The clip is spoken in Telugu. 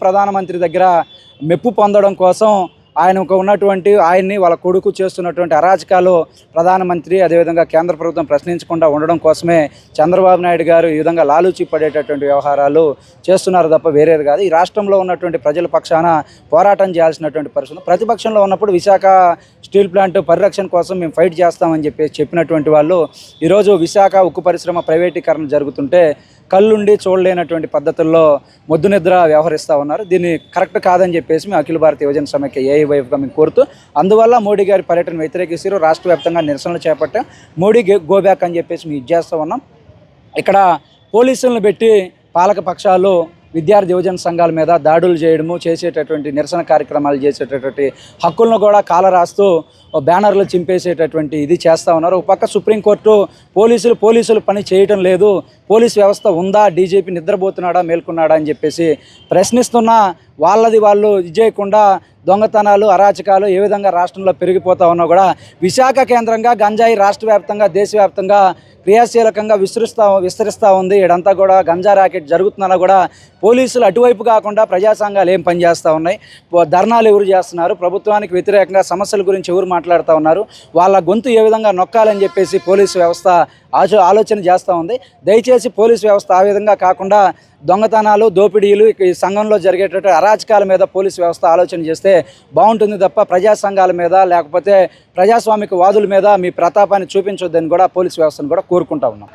ప్రధానమంత్రి దగ్గర మెప్పు పొందడం కోసం ఆయనకు ఉన్నటువంటి ఆయన్ని వాళ్ళ కొడుకు చేస్తున్నటువంటి అరాచకాలు ప్రధానమంత్రి అదేవిధంగా కేంద్ర ప్రభుత్వం ప్రశ్నించకుండా ఉండడం కోసమే చంద్రబాబు నాయుడు గారు ఈ విధంగా లాలూచి పడేటటువంటి వ్యవహారాలు చేస్తున్నారు తప్ప వేరేది కాదు. ఈ రాష్ట్రంలో ఉన్నటువంటి ప్రజల పక్షాన పోరాటం చేయాల్సినటువంటి పరిస్థితి ప్రతిపక్షంలో ఉన్నప్పుడు విశాఖ స్టీల్ ప్లాంట్ పరిరక్షణ కోసం మేము ఫైట్ చేస్తామని చెప్పి చెప్పినటువంటి వాళ్ళు ఈరోజు విశాఖ ఉక్కు పరిశ్రమ ప్రైవేటీకరణ జరుగుతుంటే కళ్ళుండి చూడలేనటువంటి పద్ధతుల్లో మొద్దు నిద్ర వ్యవహరిస్తూ ఉన్నారు. దీన్ని కరెక్ట్ కాదని చెప్పేసి మేము అఖిల భారత యువజన సమైక్య ఏఐవైఫ్గా మేము కోరుతూ అందువల్ల మోడీ గారి పర్యటన వ్యతిరేకిస్తారు రాష్ట్ర వ్యాప్తంగా నిరసనలు చేపట్టాం. మోడీ గో బ్యాక్ అని చెప్పేసి మేము ఇది చేస్తూ ఉన్నాం. ఇక్కడ పోలీసులను పెట్టి పాలక పక్షాలు విద్యార్థి యువజన సంఘాల మీద దాడులు చేయడము చేసేటటువంటి నిరసన కార్యక్రమాలు చేసేటటువంటి హక్కులను కూడా కాలరాస్తూ బ్యానర్లు చింపేసేటటువంటి ఇది చేస్తూ ఉన్నారు. ఒక పక్క సుప్రీంకోర్టు పోలీసులు పోలీసులు పని చేయటం లేదు. పోలీస్ వ్యవస్థ ఉందా? డీజీపీ నిద్రపోతున్నాడా? మేల్కొన్నాడా? అని చెప్పేసి ప్రశ్నిస్తున్న వాళ్ళది వాళ్ళు ఇది చేయకుండా దొంగతనాలు అరాచకాలు ఏ విధంగా రాష్ట్రంలో పెరిగిపోతా ఉన్నా కూడా విశాఖ కేంద్రంగా గంజాయి రాష్ట్ర వ్యాప్తంగా దేశవ్యాప్తంగా క్రియాశీలకంగా విస్తరిస్తూ విస్తరిస్తూ ఉంది. ఇడంతా కూడా గంజా రాకెట్ జరుగుతున్నా కూడా పోలీసులు అటువైపు కాకుండా ప్రజా సంఘాలు ఏం పనిచేస్తూ ఉన్నాయి? పో- ధర్నాలు ఎవరు చేస్తున్నారు? ప్రభుత్వానికి వ్యతిరేకంగా సమస్యల గురించి ఎవరు మాట్లాడుతూ ఉన్నారు? వాళ్ళ గొంతు ఏ విధంగా నొక్కాలని చెప్పేసి పోలీసు వ్యవస్థ ఆచో ఆలోచన చేస్తూ ఉంది. దయచేసి పోలీసు వ్యవస్థ ఆ విధంగా కాకుండా దొంగతనాలు దోపిడీలు ఈ సంఘంలో జరిగేటటువంటి అరాచకాల మీద పోలీసు వ్యవస్థ ఆలోచన చేస్తే బాగుంటుంది తప్ప ప్రజా సంఘాల మీద లేకపోతే ప్రజాస్వామిక వాదుల మీద మీ ప్రతాపాన్ని చూపించొద్దని కూడా పోలీసు వ్యవస్థను కూడా కోరుకుంటా ఉన్నాం.